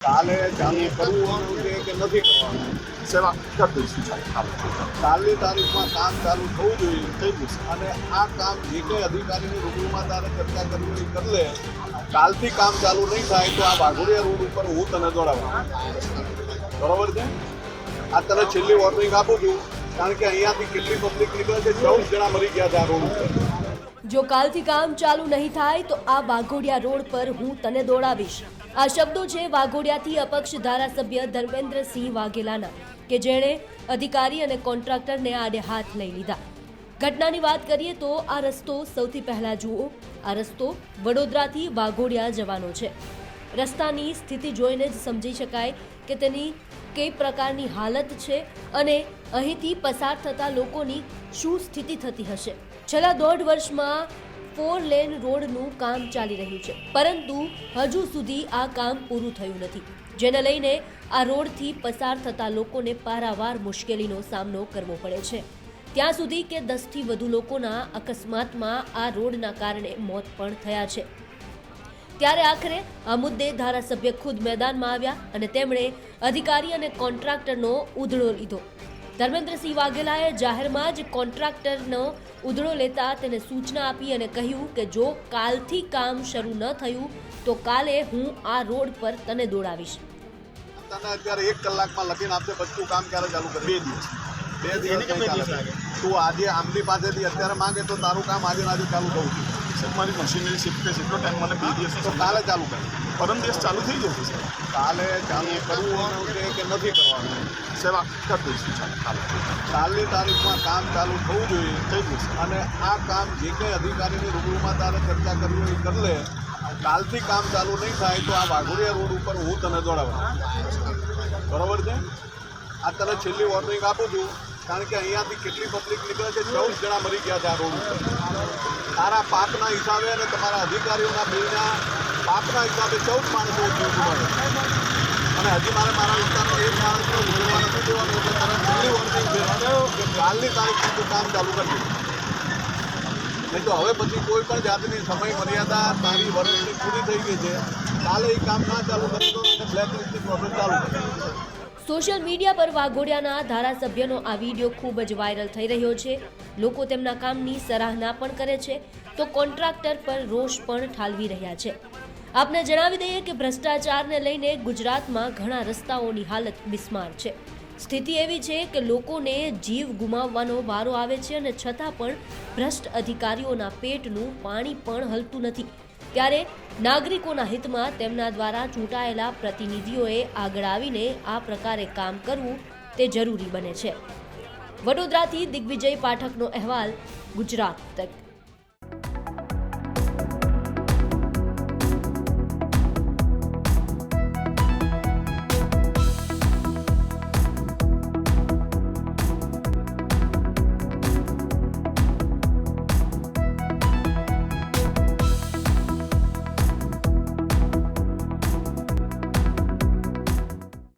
કાલે ચાલુ કરવું છે કે નથી કરવાનું? સેવા કરી દઈશું કાલની તારીખમાં કામ ચાલુ થવું જોઈએ થઈ જશે. અને આ કામ જે કંઈ અધિકારીની રૂબરૂમાં તારે ચર્ચા કરવી એ કરી લે કાલથી કામ ચાલુ નહીં થાય તો આ વાઘોડિયા રોડ ઉપર હું તને દોડાવું બરોબર છે? આ તને છેલ્લી વોર્નિંગ આપું છું કારણ કે અહીંયાથી કેટલી પબ્લિક નીકળે છે? ચૌદ જણા મરી ગયા છે આ રોડ ઉપર. જો કાલથી કામ ચાલુ નહીં થાય તો આ વાઘોડિયા રોડ પર હું તને દોડાવીશ. આ શબ્દો છે વાઘોડિયાથી અપક્ષ ધારાસભ્ય ધર્મેન્દ્રસિંહ વાઘેલાના, કે જેણે અધિકારી અને કોન્ટ્રાક્ટરને આડે હાથ લઈ લીધા. ઘટનાની વાત કરીએ તો આ રસ્તો સૌથી પહેલા જુઓ. આ રસ્તો વડોદરાથી વાઘોડિયા જવાનો છે. રસ્તાની સ્થિતિ જોઈને જ સમજી શકાય કે તેની કઈ પ્રકારની હાલત છે અને અહીંથી પસાર થતા લોકોની શું સ્થિતિ થતી હશે. છેલ્લા દોઢ વર્ષમાં ફોર લેન રોડનું કામ ચાલી રહ્યું છે. પરંતુ હજુ સુધી આ કામ પૂરું થયું નથી. જેને લઈને આ રોડથી પસાર થતા લોકોને પારાવાર મુશ્કેલીનો સામનો કરવો પડે છે. ત્યાં સુધી કે દસથી વધુ લોકોના અકસ્માતમાં આ રોડના કારણે મોત પણ થયા છે. ત્યારે આખરે આ મુદ્દે ધારાસભ્ય ખુદ મેદાનમાં આવ્યા અને તેમણે અધિકારી અને કોન્ટ્રાક્ટરનો ઉધડો લીધો. ધર્મેન્દ્રસિંહ વાઘેલાએ જાહેરમાં જ કોન્ટ્રાક્ટરનો ઉધડો લેતા તેને સૂચના આપી અને કહ્યું કે જો કાલથી કામ શરૂ ન થયું તો કાલે હું આ રોડ પર તને દોડાવીશ. તને અત્યારે એક કલાકમાં લખીને આપશે બધું કામ ક્યારે ચાલુ કરે? બે દિવસ. બે દિવસ તું આજે આમની પાસેથી અત્યારે માંગે તો તારું કામ આજે આજે ચાલુ થવું સાહેબ મારી મશીનરી શિફ્ટ છે એટલો ટાઈમ મને બે દિવસ તો કાલે ચાલુ કરે. પરમ દિવસ ચાલુ થઈ જશે કાલે ચાલુ કરવું કે નથી કરવાનું? સેવા કરી છું કાલની તારીખમાં કામ ચાલુ થવું જોઈએ, થઈ જશે અને આ કામ જે કંઈ અધિકારીની રૂબરૂમાં તારે ચર્ચા કરવી હોય કરી લે. કાલથી કામ ચાલુ નહીં થાય તો આ વાઘોડિયા રોડ ઉપર હું તને દોડાવું બરોબર છે? આ તને છેલ્લી વોર્નિંગ આપું છું, કારણ કે અહીંયાથી કેટલી પબ્લિક નીકળે છે? ચૌદ જણા મરી ગયા છે આ રોડ ઉપર. તારા પાપના હિસાબે અને તમારા અધિકારીઓના બિલના પાપના હિસાબે ચૌદ માણસો જીવ ગુમાવે અને હજી મારે મારા વિસ્તારમાં એક માણસને ઉજવવા નથી દેવાનો એટલે તને છેલ્લી વોર્નિંગ છે કે કાલની તારીખ સુધી કામ ચાલુ કરી નહીં તો હવે પછી કોઈ પણ જાતની સમય મર્યાદા તારી વર્ષની પૂરી થઈ ગઈ છે, કાલે એ કામ ના ચાલુ કરી દો અને બ્લેકલિસ્ટની પ્રોસેસ ચાલુ કરી સોશિયલ મીડિયા પર વાઘોડિયાના ધારાસભ્યનો આ વીડિયો ખૂબ જ વાયરલ થઈ રહ્યો છે. લોકો તેમના કામની સરાહના પણ કરે છે, તો કોન્ટ્રાક્ટર પર રોષ પણ ઠાલવી રહ્યા છે. આપને જણાવી દઈએ કે ભ્રષ્ટાચારને લઈને ગુજરાતમાં ઘણા રસ્તાઓની હાલત બિસ્માર છે. સ્થિતિ એવી છે કે લોકોને જીવ ગુમાવવાનો વારો આવે છે અને છતાં પણ ભ્રષ્ટ અધિકારીઓના પેટનું પાણી પણ હલતું નથી. ત્યારે નાગરિકોના હિતમાં તેમના દ્વારા ચૂંટાયેલા પ્રતિનિધિઓએ આગળ આવીને આ પ્રકારે કામ કરવું તે જરૂરી બને છે. વડોદરાથી દિગ્વિજય પાઠકનો અહેવાલ, ગુજરાત તક.